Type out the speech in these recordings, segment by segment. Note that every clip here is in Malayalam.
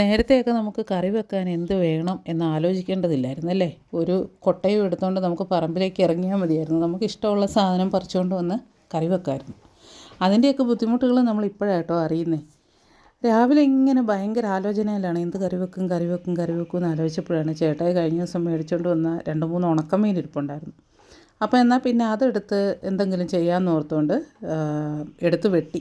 നേരത്തെയൊക്കെ നമുക്ക് കറി വെക്കാൻ എന്ത് വേണം എന്ന് ആലോചിക്കേണ്ടതില്ലായിരുന്നു അല്ലേ ഒരു കൊട്ടയും എടുത്തുകൊണ്ട് നമുക്ക് പറമ്പിലേക്ക് ഇറങ്ങിയാൽ മതിയായിരുന്നു. നമുക്ക് ഇഷ്ടമുള്ള സാധനം പറിച്ചുകൊണ്ട് വന്ന് കറി വെക്കായിരുന്നു. അതിന്റെയൊക്കെ ബുദ്ധിമുട്ടുകൾ നമ്മൾ ഇപ്പോഴാട്ടോ അറിയുന്നേ. രാവിലെ ഇങ്ങനെ ഭയങ്കര ആലോചനയിലാണ് എന്ത് കറി വെക്കും കറി വെക്കും കറി വെക്കും എന്ന് ആലോചിച്ചപ്പോഴാണ് ചേട്ടായി കഴിഞ്ഞ ദിവസം മേടിച്ചുകൊണ്ട് വന്ന രണ്ട് മൂന്ന് ഉണക്കമീൻ ഇരിപ്പുണ്ടായിരുന്നു. അപ്പോൾ എന്നാൽ പിന്നെ അതെടുത്ത് എന്തെങ്കിലും ചെയ്യാമെന്ന് ഓർത്തുകൊണ്ട് എടുത്ത് വെട്ടി.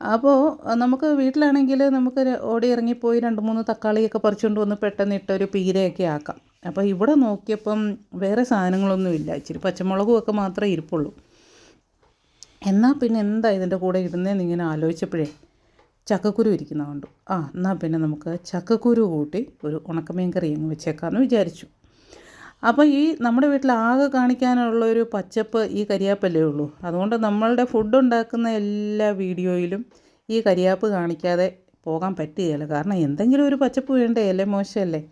അപ്പോൾ നമുക്ക് വീട്ടിലാണെങ്കിൽ നമുക്ക് ഓടി ഇറങ്ങിപ്പോയി രണ്ട് മൂന്ന് തക്കാളിയൊക്കെ പറിച്ചുകൊണ്ട് വന്ന് പെട്ടെന്ന് ഇട്ടൊരു പീരയൊക്കെ ആക്കാം. അപ്പോൾ ഇവിടെ നോക്കിയപ്പം വേറെ സാധനങ്ങളൊന്നും ഇല്ല. ഇച്ചിരി പച്ചമുളകും ഒക്കെ മാത്രമേ ഇരിപ്പുള്ളൂ. എന്നാൽ പിന്നെ എന്താ ഇതിന്റെ കൂടെ ഇടുന്നതെന്ന് ഇങ്ങനെ ആലോചിച്ചപ്പോഴേ ചക്കക്കുരു ഇരിക്കുന്ന കണ്ടു. ആ എന്നാൽ പിന്നെ നമുക്ക് ചക്കക്കുരു കൂട്ടി ഒരു ഉണക്കമീൻ കറി അങ്ങ് വെച്ചേക്കാമെന്ന് വിചാരിച്ചു. അപ്പോൾ ഈ നമ്മുടെ വീട്ടിൽ ആകെ കാണിക്കാനുള്ള ഒരു പച്ചപ്പ് ഈ കരിയാപ്പല്ലേ ഉള്ളൂ. അതുകൊണ്ട് നമ്മളുടെ ഫുഡ് ഉണ്ടാക്കുന്ന എല്ലാ വീഡിയോയിലും ഈ കരിയാപ്പ് കാണിക്കാതെ പോകാൻ പറ്റുകയില്ല. കാരണം എന്തെങ്കിലും ഒരു പച്ചപ്പ് വേണ്ടേ? അല്ലേ മോശമല്ലേ?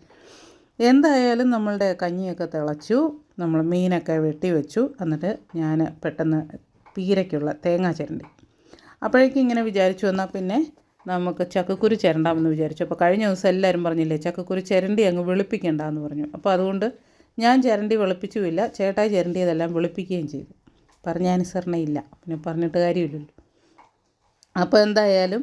എന്തായാലും നമ്മളുടെ കഞ്ഞിയൊക്കെ തിളച്ചു. നമ്മൾ മീനൊക്കെ വെട്ടി വെച്ചു. എന്നിട്ട് ഞാൻ പെട്ടെന്ന് പീരയ്ക്കുള്ള തേങ്ങ ചിരണ്ടി. അപ്പോഴേക്കും ഇങ്ങനെ വിചാരിച്ചു എന്നാൽ പിന്നെ നമുക്ക് ചക്കക്കുരു ചിരണ്ടാമെന്ന് വിചാരിച്ചു. അപ്പോൾ കഴിഞ്ഞ ദിവസം എല്ലാവരും പറഞ്ഞില്ലേ ചക്കക്കുരു ചിരണ്ടി അങ്ങ് വെളുപ്പിക്കണ്ടെന്ന് പറഞ്ഞു. അപ്പോൾ അതുകൊണ്ട് ഞാൻ ചിരണ്ടി വെളുപ്പിച്ചുമില്ല ചേട്ടായി ചിരണ്ടിയതെല്ലാം വെളുപ്പിക്കുകയും ചെയ്തു. പറഞ്ഞാനുസരണയില്ല പിന്നെ പറഞ്ഞിട്ട് കാര്യമില്ലല്ലോ. അപ്പോൾ എന്തായാലും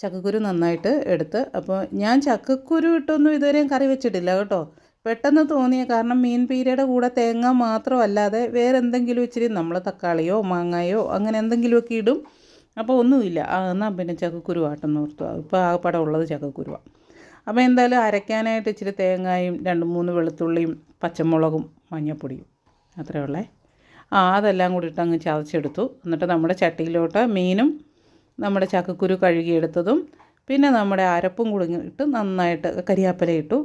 ചക്കക്കുരു നന്നായിട്ട് എടുത്ത് അപ്പോൾ ഞാൻ ചക്കക്കുരു ഇട്ടൊന്നും ഇതുവരെയും കറി വെച്ചിട്ടില്ല കേട്ടോ. പെട്ടെന്ന് തോന്നിയ കാരണം മീൻ പീരയുടെ കൂടെ തേങ്ങ മാത്രമല്ലാതെ വേറെ എന്തെങ്കിലും ഇച്ചിരി നമ്മൾ തക്കാളിയോ മാങ്ങായോ അങ്ങനെ എന്തെങ്കിലുമൊക്കെ ഇടും. അപ്പോൾ ഒന്നുമില്ല. ആ എന്നാൽ പിന്നെ ചക്കക്കുരു ആട്ടെന്ന് ഓർത്തു ഇപ്പോൾ ആകെപ്പാടെ ഉള്ളത് ചക്കക്കുരുവാണ് അപ്പോൾ എന്തായാലും അരയ്ക്കാനായിട്ട് ഇച്ചിരി തേങ്ങയും രണ്ട് മൂന്ന് വെളുത്തുള്ളിയും പച്ചമുളകും മഞ്ഞൾപ്പൊടിയും അത്രേ ഉള്ളേ. ആ അതെല്ലാം കൂടി ഇട്ട് അങ്ങ് ചതച്ചെടുത്തു. എന്നിട്ട് നമ്മുടെ ചട്ടിയിലോട്ട് മീനും നമ്മുടെ ചക്കക്കുരു കഴുകിയെടുത്തതും പിന്നെ നമ്മുടെ അരപ്പും കുടുങ്ങിയിട്ട് നന്നായിട്ട് കരിയാപ്പല ഇട്ടു.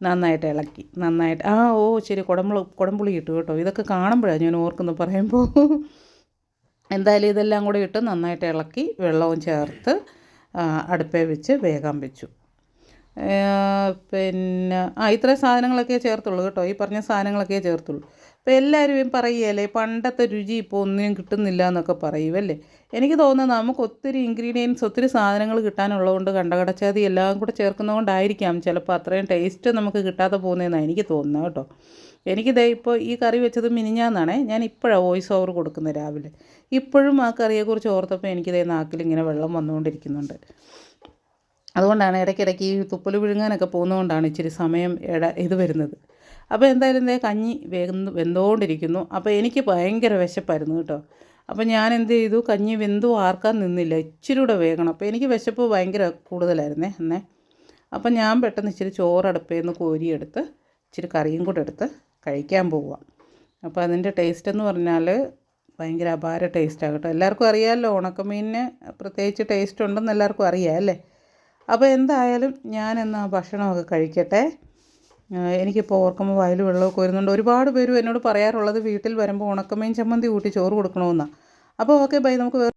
നന്നായിട്ട് ഇളക്കി. നന്നായിട്ട് ആ ഓ ശരി കുടമ്പുളി കുടംപുളി ഇട്ടു കേട്ടോ. ഇതൊക്കെ കാണുമ്പോഴാണ് ഞാൻ ഓർക്കുന്നു പറയുമ്പോൾ എന്തായാലും ഇതെല്ലാം കൂടി ഇട്ട് നന്നായിട്ട് ഇളക്കി വെള്ളവും ചേർത്ത് അടുപ്പേ വെച്ച് വേഗം വെച്ചു. പിന്നെ ആ ഇത്രയും സാധനങ്ങളൊക്കെ ചേർത്തുള്ളൂ കേട്ടോ. ഈ പറഞ്ഞ സാധനങ്ങളൊക്കെ ചേർത്തുള്ളൂ. അപ്പോൾ എല്ലാവരും പറയുകയല്ലേ പണ്ടത്തെ രുചി ഇപ്പോൾ ഒന്നിനും കിട്ടുന്നില്ല എന്നൊക്കെ പറയുമല്ലേ എനിക്ക് തോന്നുന്നത് നമുക്ക് ഒത്തിരി ഇൻഗ്രീഡിയൻസ് ഒത്തിരി സാധനങ്ങൾ കിട്ടാനുള്ളതുകൊണ്ട് കണ്ടകടച്ചാതി എല്ലാം കൂടെ ചേർക്കുന്നതുകൊണ്ടായിരിക്കാം ചിലപ്പോൾ അത്രയും ടേസ്റ്റ് നമുക്ക് കിട്ടാതെ പോകുന്നതെന്നാണ് എനിക്ക് തോന്നുന്നത് കേട്ടോ. എനിക്കിതേ ഇപ്പോൾ ഈ കറി വെച്ചത് മിനിഞ്ഞാന്നാണേ. ഞാൻ ഇപ്പോഴാണ് വോയിസ് ഓവർ കൊടുക്കുന്നത് രാവിലെ. ഇപ്പോഴും ആ കറിയെക്കുറിച്ച് ഓർത്തപ്പോൾ എനിക്കിതേ നാക്കിൽ ഇങ്ങനെ വെള്ളം വന്നുകൊണ്ടിരിക്കുന്നുണ്ട്. അതുകൊണ്ടാണ് ഇടയ്ക്കിടയ്ക്ക് ഈ തുപ്പൽ വിഴുങ്ങാനൊക്കെ പോകുന്നതുകൊണ്ടാണ് ഇച്ചിരി സമയം ഇട ഇത് വരുന്നത്. അപ്പോൾ എന്തായാലും ദേ കഞ്ഞി വെന്ത് വെന്തുകൊണ്ടിരിക്കുന്നു അപ്പോൾ എനിക്ക് ഭയങ്കര വിശപ്പായിരുന്നു കേട്ടോ. അപ്പോൾ ഞാൻ എന്ത് ചെയ്തു? കഞ്ഞി വെന്തു ആർക്കാൻ നിന്നില്ല. ഇച്ചിരി കൂടെ വേഗണം അപ്പോൾ എനിക്ക് വിശപ്പ് ഭയങ്കര കൂടുതലായിരുന്നേ എന്നേ അപ്പം ഞാൻ പെട്ടെന്ന് ഇച്ചിരി ചോറ് അടുപ്പയിൽ നിന്ന് കോരിയെടുത്ത് ഇച്ചിരി കറിയും കൂടെ എടുത്ത് കഴിക്കാൻ പോവുക അപ്പോൾ അതിന്റെ ടേസ്റ്റ് എന്ന് പറഞ്ഞാൽ ഭയങ്കര അപാര ടേസ്റ്റാണ് കേട്ടോ. എല്ലാവർക്കും അറിയാമല്ലോ ഉണക്കമീനിന് പ്രത്യേകിച്ച് ടേസ്റ്റ് ഉണ്ടെന്ന് എല്ലാവർക്കും അറിയാം അല്ലേ? അപ്പോൾ എന്തായാലും ഞാൻ എന്നാൽ ഭക്ഷണമൊക്കെ കഴിക്കട്ടെ. എനിക്കിപ്പോൾ ഓർക്കുമ്പോൾ വയൽ വെള്ളമൊക്കെ വരുന്നുണ്ട്. ഒരുപാട് പേരും എന്നോട് പറയാറുള്ളത് വീട്ടിൽ വരുമ്പോൾ ഉണക്കമീൻ ചമ്മന്തി കൂട്ടി ചോറ് കൊടുക്കണമെന്നാണ് അപ്പോൾ ഓക്കെ ബൈ. നമുക്ക്